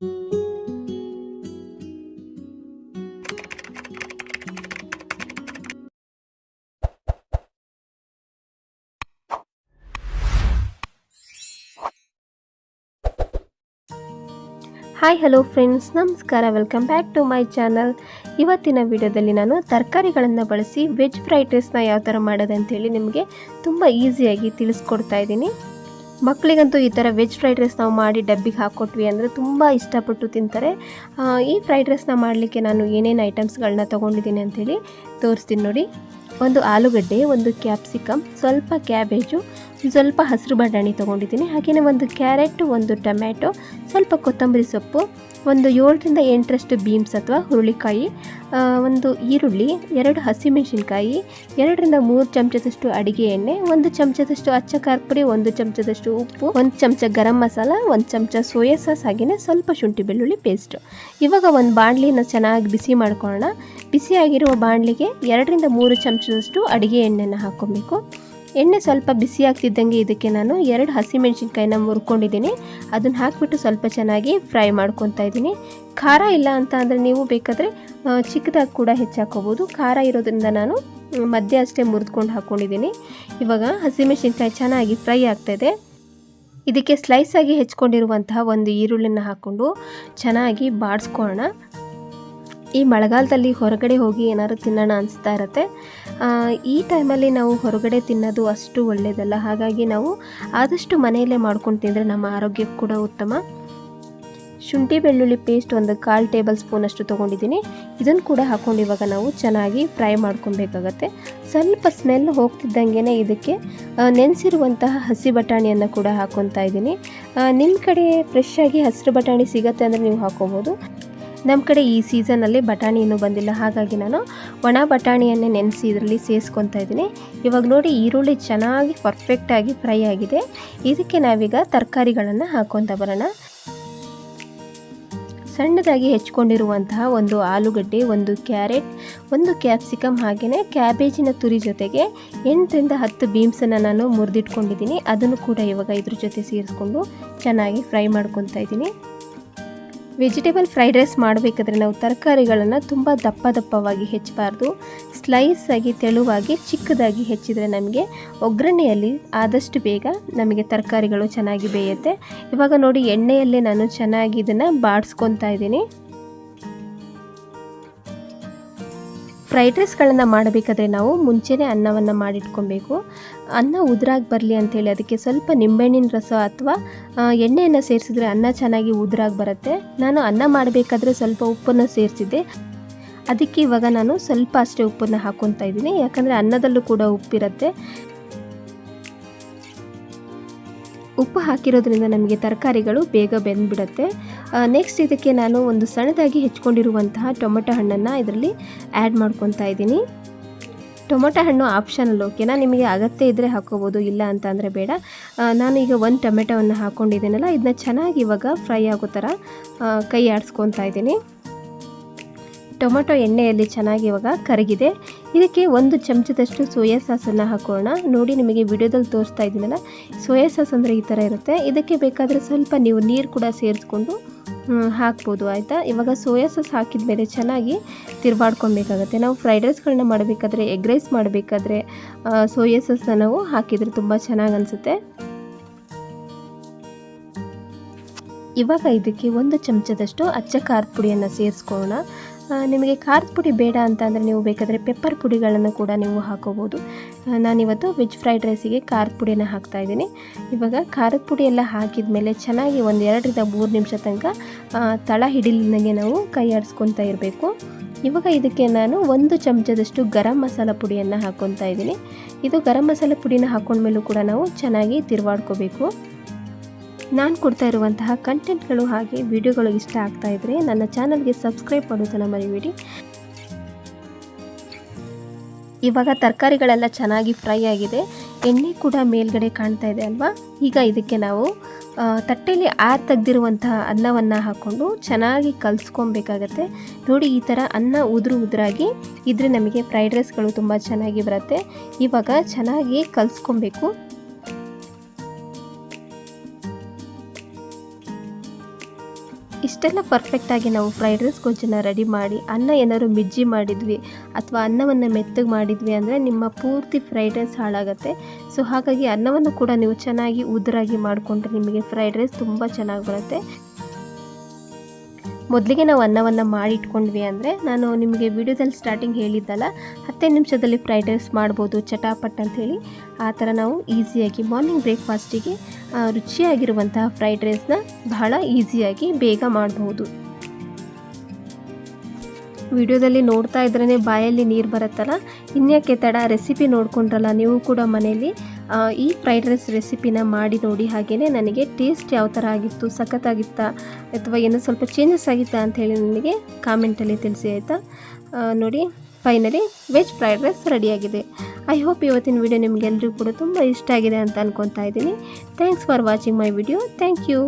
Hi hello friends ನಮಸ್ಕಾರ welcome back to my channel ಇವತ್ತಿನ ವಿಡಿಯೋದಲ್ಲಿ ನಾನು ತರಕಾರಿಗಳನ್ನು ಬಳಸಿ ವೆಜ್ ಫ್ರೈಡ್ ರೈಸ್ನ ಯಾವ ಥರ ಮಾಡೋದಂತೇಳಿ ನಿಮಗೆ ತುಂಬ ಈಸಿಯಾಗಿ ತಿಳಿಸ್ಕೊಡ್ತಾ ಇದ್ದೀನಿ. ಮಕ್ಕಳಿಗಂತೂ ಈ ಥರ ವೆಜ್ ಫ್ರೈಡ್ ರೈಸ್ ನಾವು ಮಾಡಿ ಡಬ್ಬಿಗೆ ಹಾಕ್ಕೊಟ್ವಿ ಅಂದರೆ ತುಂಬ ಇಷ್ಟಪಟ್ಟು ತಿಂತಾರೆ. ಈ ಫ್ರೈಡ್ ರೈಸ್ನ ಮಾಡಲಿಕ್ಕೆ ನಾನು ಏನೇನು ಐಟಮ್ಸ್ಗಳನ್ನ ತೊಗೊಂಡಿದ್ದೀನಿ ಅಂಥೇಳಿ ತೋರಿಸ್ತೀನಿ ನೋಡಿ. ಒಂದು ಆಲೂಗಡ್ಡೆ, ಒಂದು ಕ್ಯಾಪ್ಸಿಕಮ್, ಸ್ವಲ್ಪ ಕ್ಯಾಬೇಜು, ಸ್ವಲ್ಪ ಹಸಿರು ಬಟಾಣಿ ತೊಗೊಂಡಿದ್ದೀನಿ. ಹಾಗೆಯೇ ಒಂದು ಕ್ಯಾರೆಟ್, ಒಂದು ಟೊಮ್ಯಾಟೊ, ಸ್ವಲ್ಪ ಕೊತ್ತಂಬರಿ ಸೊಪ್ಪು, ಒಂದು ಏಳರಿಂದ ಎಂಟರಷ್ಟು ಬೀನ್ಸ್ ಅಥವಾ ಹುರುಳಿಕಾಯಿ ಒಂದು ಈರುಳ್ಳಿ, ಎರಡು ಹಸಿಮೆಣಸಿನ್ಕಾಯಿ, ಎರಡರಿಂದ ಮೂರು ಚಮಚದಷ್ಟು ಅಡುಗೆ ಎಣ್ಣೆ, ಒಂದು ಚಮಚದಷ್ಟು ಅಚ್ಚ ಖಾರ ಪುಡಿ ಒಂದು ಚಮಚದಷ್ಟು ಉಪ್ಪು, ಒಂದು ಚಮಚ ಗರಂ ಮಸಾಲ, ಒಂದು ಚಮಚ ಸೋಯಾ ಸಾಸ್ ಹಾಗೆಯೇ ಸ್ವಲ್ಪ ಶುಂಠಿ ಬೆಳ್ಳುಳ್ಳಿ ಪೇಸ್ಟು ಇವಾಗ ಒಂದು ಬಾಣಲಿನ ಚೆನ್ನಾಗಿ ಬಿಸಿ ಮಾಡ್ಕೊಳ್ಳೋಣ. ಬಿಸಿಯಾಗಿರುವ ಬಾಣಲಿಗೆ ಎರಡರಿಂದ ಮೂರು ಚಮಚದಷ್ಟು ಅಡುಗೆ ಎಣ್ಣೆನ ಹಾಕ್ಕೊಬೇಕು. ಎಣ್ಣೆ ಸ್ವಲ್ಪ ಬಿಸಿ ಆಗ್ತಿದ್ದಂಗೆ ಇದಕ್ಕೆ ನಾನು ಎರಡು ಹಸಿಮೆಣಸಿನ್ಕಾಯಿನ ಮುರ್ಕೊಂಡಿದ್ದೀನಿ ಅದನ್ನು ಹಾಕಿಬಿಟ್ಟು ಸ್ವಲ್ಪ ಚೆನ್ನಾಗಿ ಫ್ರೈ ಮಾಡ್ಕೊತಾ ಇದ್ದೀನಿ. ಖಾರ ಇಲ್ಲ ಅಂತ ಅಂದರೆ ನೀವು ಬೇಕಾದರೆ ಚಿಕ್ಕದಾಗಿ ಕೂಡ ಹೆಚ್ಚಾಕೋಬೋದು. ಖಾರ ಇರೋದ್ರಿಂದ ನಾನು ಮಧ್ಯ ಅಷ್ಟೇ ಮುರಿದ್ಕೊಂಡು ಹಾಕ್ಕೊಂಡಿದ್ದೀನಿ ಇವಾಗ ಹಸಿಮೆಣಸಿನ್ಕಾಯಿ ಚೆನ್ನಾಗಿ ಫ್ರೈ ಆಗ್ತಾಯಿದೆ ಇದಕ್ಕೆ ಸ್ಲೈಸಾಗಿ ಹೆಚ್ಕೊಂಡಿರುವಂತಹ ಒಂದು ಈರುಳ್ಳಿನ ಹಾಕ್ಕೊಂಡು ಚೆನ್ನಾಗಿ ಬಾಡಿಸ್ಕೊಳ್ಳೋಣ. ಈ ಮಳೆಗಾಲದಲ್ಲಿ ಹೊರಗಡೆ ಹೋಗಿ ಏನಾದ್ರು ತಿನ್ನೋಣ ಅನಿಸ್ತಾ ಇರುತ್ತೆ. ಈ ಟೈಮಲ್ಲಿ ನಾವು ಹೊರಗಡೆ ತಿನ್ನೋದು ಅಷ್ಟು ಒಳ್ಳೆಯದಲ್ಲ ಹಾಗಾಗಿ ನಾವು ಆದಷ್ಟು ಮನೆಯಲ್ಲೇ ಮಾಡ್ಕೊಂಡು ತಿಂದರೆ ನಮ್ಮ ಆರೋಗ್ಯಕ್ಕೆ ಕೂಡ ಉತ್ತಮ. ಶುಂಠಿ ಬೆಳ್ಳುಳ್ಳಿ ಪೇಸ್ಟ್ ಒಂದು ಕಾಲು ಟೇಬಲ್ ಸ್ಪೂನ್ ಅಷ್ಟು ತೊಗೊಂಡಿದ್ದೀನಿ. ಇದನ್ನು ಕೂಡ ಹಾಕ್ಕೊಂಡು ಇವಾಗ ನಾವು ಚೆನ್ನಾಗಿ ಫ್ರೈ ಮಾಡ್ಕೊಬೇಕಾಗತ್ತೆ. ಸ್ವಲ್ಪ ಸ್ಮೆಲ್ ಹೋಗ್ತಿದ್ದಂಗೆ ಇದಕ್ಕೆ ನೆನೆಸಿರುವಂತಹ ಹಸಿ ಬಟಾಣಿಯನ್ನು ಕೂಡ ಹಾಕ್ಕೊತಾ ಇದ್ದೀನಿ. ನಿಮ್ಮ ಕಡೆ ಫ್ರೆಶ್ ಆಗಿ ಹಸಿರು ಬಟಾಣಿ ಸಿಗತ್ತೆ ಅಂದರೆ ನೀವು ಹಾಕ್ಕೋಬೋದು ನಮ್ಮ ಕಡೆ ಈ ಸೀಸನಲ್ಲಿ ಬಟಾಣಿ ಇನ್ನೂ ಬಂದಿಲ್ಲ. ಹಾಗಾಗಿ ನಾನು ಒಣ ಬಟಾಣಿಯನ್ನೇ ನೆನೆಸಿ ಇದರಲ್ಲಿ ಸೇರಿಸ್ಕೊತಾ ಇದ್ದೀನಿ. ಇವಾಗ ನೋಡಿ ಈರುಳ್ಳಿ ಚೆನ್ನಾಗಿ ಪರ್ಫೆಕ್ಟಾಗಿ ಫ್ರೈ ಆಗಿದೆ. ಇದಕ್ಕೆ ನಾವೀಗ ತರಕಾರಿಗಳನ್ನು ಹಾಕ್ಕೊತ ಬರೋಣ. ಸಣ್ಣದಾಗಿ ಹೆಚ್ಕೊಂಡಿರುವಂತಹ ಒಂದು ಆಲೂಗಡ್ಡೆ, ಒಂದು ಕ್ಯಾರೆಟ್, ಒಂದು ಕ್ಯಾಪ್ಸಿಕಮ್ ಹಾಗೆಯೇ ಕ್ಯಾಬೇಜಿನ ತುರಿ ಜೊತೆಗೆ ಎಂಟರಿಂದ ಹತ್ತು ಬೀಮ್ಸನ್ನು ನಾನು ಮುರಿದಿಟ್ಕೊಂಡಿದ್ದೀನಿ. ಅದನ್ನು ಕೂಡ ಇವಾಗ ಇದ್ರ ಜೊತೆ ಸೇರಿಸ್ಕೊಂಡು ಚೆನ್ನಾಗಿ ಫ್ರೈ ಮಾಡ್ಕೊತಾ ಇದ್ದೀನಿ. ವೆಜಿಟೇಬಲ್ ಫ್ರೈಡ್ ರೈಸ್ ಮಾಡಬೇಕಾದ್ರೆ ನಾವು ತರಕಾರಿಗಳನ್ನು ತುಂಬ ದಪ್ಪ ದಪ್ಪವಾಗಿ ಹೆಚ್ಚಬಾರ್ದು. ಸ್ಲೈಸ್ ಆಗಿ ತೆಳುವಾಗಿ ಚಿಕ್ಕದಾಗಿ ಹೆಚ್ಚಿದರೆ ನಮಗೆ ಒಗ್ಗರಣೆಯಲ್ಲಿ ಆದಷ್ಟು ಬೇಗ ನಮಗೆ ತರಕಾರಿಗಳು ಚೆನ್ನಾಗಿ ಬೇಯುತ್ತೆ. ಇವಾಗ ನೋಡಿ ಎಣ್ಣೆಯಲ್ಲೇ ನಾನು ಚೆನ್ನಾಗಿ ಇದನ್ನು ಬಾಡಿಸ್ಕೊತಾ ಇದ್ದೀನಿ. ಫ್ರೈಡ್ ರೈಸ್ಗಳನ್ನು ಮಾಡಬೇಕಾದ್ರೆ ನಾವು ಮುಂಚೆನೇ ಅನ್ನವನ್ನು ಮಾಡಿಟ್ಕೊಬೇಕು. ಅನ್ನ ಉದುರಾಗಿ ಬರಲಿ ಅಂಥೇಳಿ ಅದಕ್ಕೆ ಸ್ವಲ್ಪ ನಿಂಬೆಹಣ್ಣಿನ ರಸ ಅಥವಾ ಎಣ್ಣೆಯನ್ನು ಸೇರಿಸಿದ್ರೆ ಅನ್ನ ಚೆನ್ನಾಗಿ ಉದುರಾಗಿ ಬರುತ್ತೆ. ನಾನು ಅನ್ನ ಮಾಡಬೇಕಾದ್ರೆ ಸ್ವಲ್ಪ ಉಪ್ಪನ್ನು ಸೇರಿಸಿದ್ದೆ. ಅದಕ್ಕೆ ಇವಾಗ ನಾನು ಸ್ವಲ್ಪ ಅಷ್ಟೇ ಉಪ್ಪನ್ನು ಹಾಕ್ಕೊತಾ ಇದ್ದೀನಿ. ಯಾಕಂದರೆ ಅನ್ನದಲ್ಲೂ ಕೂಡ ಉಪ್ಪಿರುತ್ತೆ. ಉಪ್ಪು ಹಾಕಿರೋದ್ರಿಂದ ನಮಗೆ ತರಕಾರಿಗಳು ಬೇಗ ಬೆಂದ್ಬಿಡುತ್ತೆ. ನೆಕ್ಸ್ಟ್ ಇದಕ್ಕೆ ನಾನು ಒಂದು ಸಣ್ಣದಾಗಿ ಹೆಚ್ಕೊಂಡಿರುವಂತಹ ಟೊಮೆಟೊ ಹಣ್ಣನ್ನು ಇದರಲ್ಲಿ ಆ್ಯಡ್ ಮಾಡ್ಕೊತಾ ಇದ್ದೀನಿ. ಟೊಮೊಟೊ ಹಣ್ಣು ಆಪ್ಷನಲ್ ಓಕೆನಾ ನಿಮಗೆ ಅಗತ್ಯ ಇದ್ದರೆ ಹಾಕೋಬೋದು, ಇಲ್ಲ ಅಂತ ಅಂದರೆ ಬೇಡ. ನಾನು ಈಗ ಒಂದು ಟೊಮೆಟೊವನ್ನು ಹಾಕ್ಕೊಂಡಿದ್ದೀನಲ್ಲ ಇದನ್ನ ಚೆನ್ನಾಗಿ ಇವಾಗ ಫ್ರೈ ಆಗೋ ಥರ ಕೈ ಆಡಿಸ್ಕೊತಾ ಇದ್ದೀನಿ. ಟೊಮೊಟೊ ಎಣ್ಣೆಯಲ್ಲಿ ಚೆನ್ನಾಗಿ ಇವಾಗ ಕರಗಿದೆ. ಇದಕ್ಕೆ ಒಂದು ಚಮಚದಷ್ಟು ಸೋಯಾ ಸಾಸನ್ನು ಹಾಕೋಣ. ನೋಡಿ, ನಿಮಗೆ ವಿಡಿಯೋದಲ್ಲಿ ತೋರಿಸ್ತಾ ಇದ್ದೀನಲ್ಲ, ಸೋಯಾ ಸಾಸ್ ಅಂದರೆ ಈ ಥರ ಇರುತ್ತೆ. ಇದಕ್ಕೆ ಬೇಕಾದರೆ ಸ್ವಲ್ಪ ನೀವು ನೀರು ಕೂಡ ಸೇರಿಸ್ಕೊಂಡು ಹಾಕ್ಬೋದು, ಆಯಿತಾ? ಇವಾಗ ಸೋಯಾ ಸಾಸ್ ಹಾಕಿದ ಮೇಲೆ ಚೆನ್ನಾಗಿ ತಿರ್ವಾಡ್ಕೊಬೇಕಾಗತ್ತೆ. ನಾವು ಫ್ರೈಡ್ ರೈಸ್ಗಳನ್ನ ಮಾಡಬೇಕಾದ್ರೆ, ಎಗ್ ರೈಸ್ ಮಾಡಬೇಕಾದ್ರೆ ಸೋಯಾ ಸಾಸ್ನ ನಾವು ಹಾಕಿದರೆ ತುಂಬ ಚೆನ್ನಾಗಿ ಅನಿಸುತ್ತೆ. ಇವಾಗ ಇದಕ್ಕೆ ಒಂದು ಚಮಚದಷ್ಟು ಅಚ್ಚ ಖಾರದ ಪುಡಿಯನ್ನು ಸೇರಿಸ್ಕೊಳ್ಳೋಣ. ನಿಮಗೆ ಖಾರದ ಪುಡಿ ಬೇಡ ಅಂತ ಅಂದರೆ ನೀವು ಬೇಕಾದರೆ ಪೆಪ್ಪರ್ ಪುಡಿಗಳನ್ನು ಕೂಡ ನೀವು ಹಾಕೋಬೋದು. ನಾನಿವತ್ತು ವೆಜ್ ಫ್ರೈಡ್ ರೈಸಿಗೆ ಖಾರದ ಪುಡಿಯನ್ನು ಹಾಕ್ತಾ ಇದ್ದೀನಿ. ಇವಾಗ ಖಾರದ ಪುಡಿ ಎಲ್ಲ ಹಾಕಿದ ಮೇಲೆ ಚೆನ್ನಾಗಿ ಒಂದು ಎರಡರಿಂದ ಮೂರು ನಿಮಿಷ ತನಕ ತಳ ಹಿಡಿಲಿನಾಗೆ ನಾವು ಕೈ ಆಡಿಸ್ಕೊತಾ ಇರಬೇಕು. ಇವಾಗ ಇದಕ್ಕೆ ನಾನು ಒಂದು ಚಮಚದಷ್ಟು ಗರಂ ಮಸಾಲ ಪುಡಿಯನ್ನು ಹಾಕ್ಕೊತಾ ಇದ್ದೀನಿ. ಇದು ಗರಂ ಮಸಾಲ ಪುಡಿನ ಹಾಕ್ಕೊಂಡ್ಮೇಲೂ ಕೂಡ ನಾವು ಚೆನ್ನಾಗಿ ತಿರುವಾಡ್ಕೋಬೇಕು. ನಾನು ಕೊಡ್ತಾ ಇರುವಂತಹ ಕಂಟೆಂಟ್ಗಳು ಹಾಗೆ ವಿಡಿಯೋಗಳು ಇಷ್ಟ ಆಗ್ತಾ ಇದ್ದರೆ ನನ್ನ ಚಾನಲ್ಗೆ ಸಬ್ಸ್ಕ್ರೈಬ್ ಮಾಡೋದನ್ನು ಮರಿಬೇಡಿ. ಇವಾಗ ತರಕಾರಿಗಳೆಲ್ಲ ಚೆನ್ನಾಗಿ ಫ್ರೈ ಆಗಿದೆ. ಎಣ್ಣೆ ಕೂಡ ಮೇಲ್ಗಡೆ ಕಾಣ್ತಾ ಇದೆ ಅಲ್ವಾ? ಈಗ ಇದಕ್ಕೆ ನಾವು ತಟ್ಟೆಯಲ್ಲಿ ಆರು ತೆಗ್ದಿರುವಂತಹ ಅನ್ನವನ್ನು ಹಾಕ್ಕೊಂಡು ಚೆನ್ನಾಗಿ ಕಲಿಸ್ಕೊಬೇಕಾಗತ್ತೆ. ನೋಡಿ, ಈ ಥರ ಅನ್ನ ಉದುರು ಉದುರಾಗಿ ಇದ್ರೆ ನಮಗೆ ಫ್ರೈಡ್ ರೈಸ್ಗಳು ತುಂಬ ಚೆನ್ನಾಗಿ ಬರುತ್ತೆ. ಇವಾಗ ಚೆನ್ನಾಗಿ ಕಲಿಸ್ಕೊಬೇಕು. ಇಷ್ಟೆಲ್ಲ ಪರ್ಫೆಕ್ಟಾಗಿ ನಾವು ಫ್ರೈಡ್ ರೈಸ್ ಗೊಜ್ಜನ್ನು ರೆಡಿ ಮಾಡಿ ಅನ್ನ ಏನಾದ್ರು ಮಿಜ್ಜಿ ಮಾಡಿದ್ವಿ ಅಥವಾ ಅನ್ನವನ್ನು ಮೆತ್ತಗೆ ಮಾಡಿದ್ವಿ ಅಂದರೆ ನಿಮ್ಮ ಪೂರ್ತಿ ಫ್ರೈಡ್ ರೈಸ್ ಹಾಳಾಗುತ್ತೆ. ಸೊ ಹಾಗಾಗಿ ಅನ್ನವನ್ನು ಕೂಡ ನೀವು ಚೆನ್ನಾಗಿ ಉದುರಾಗಿ ಮಾಡಿಕೊಂಡ್ರೆ ನಿಮಗೆ ಫ್ರೈಡ್ ರೈಸ್ ತುಂಬ ಚೆನ್ನಾಗಿ ಬರುತ್ತೆ. ಮೊದಲಿಗೆ ನಾವು ಅನ್ನವನ್ನು ಮಾಡಿಟ್ಕೊಂಡ್ವಿ ಅಂದರೆ ನಾನು ನಿಮಗೆ ವಿಡಿಯೋದಲ್ಲಿ ಸ್ಟಾರ್ಟಿಂಗ್ ಹೇಳಿದ್ದಲ್ಲ ಹತ್ತೇ ನಿಮಿಷದಲ್ಲಿ ಫ್ರೈಡ್ ರೈಸ್ ಮಾಡ್ಬೋದು ಚಟಾಪಟ್ ಅಂಥೇಳಿ ಆ ಥರ ನಾವು ಈಸಿಯಾಗಿ ಮಾರ್ನಿಂಗ್ ಬ್ರೇಕ್ಫಾಸ್ಟಿಗೆ ರುಚಿಯಾಗಿರುವಂತಹ ಫ್ರೈಡ್ ರೈಸ್ನ ಬಹಳ ಈಸಿಯಾಗಿ ಬೇಗ ಮಾಡಬಹುದು ವಿಡಿಯೋದಲ್ಲಿ ನೋಡ್ತಾ ಇದ್ರೇ ಬಾಯಲ್ಲಿ ನೀರು ಬರುತ್ತಲ್ಲ ಇನ್ಯಾಕೆ ತಡ? ರೆಸಿಪಿ ನೋಡ್ಕೊಂಡ್ರಲ್ಲ ನೀವು ಕೂಡ ಮನೇಲಿ. ಆ, ಈ ಫ್ರೈಡ್ ರೈಸ್ ರೆಸಿಪಿನ ಮಾಡಿ ನೋಡಿ ಹಾಗೆಯೇ ನನಗೆ ಟೇಸ್ಟ್ ಯಾವ ಥರ ಆಗಿತ್ತು, ಸಖತ್ತಾಗಿತ್ತಾ, ಅಥವಾ ಏನೋ ಸ್ವಲ್ಪ ಚೇಂಜಸ್ ಆಗಿತ್ತಾ ಅಂತ ಹೇಳಿ ನನಗೆ ಕಾಮೆಂಟಲ್ಲಿ ತಿಳಿಸಿ ಆಯಿತಾ? ನೋಡಿ ಫೈನಲಿ ವೆಜ್ ಫ್ರೈಡ್ ರೈಸ್ ರೆಡಿಯಾಗಿದೆ ಐ ಹೋಪ್ ಇವತ್ತಿನ ವಿಡಿಯೋ ನಿಮಗೆಲ್ಲರಿಗೂ ಕೂಡ ತುಂಬ ಇಷ್ಟ ಆಗಿದೆ ಅಂತ ಅನ್ಕೊತಾ ಇದ್ದೀನಿ. Thanks for watching my video thank you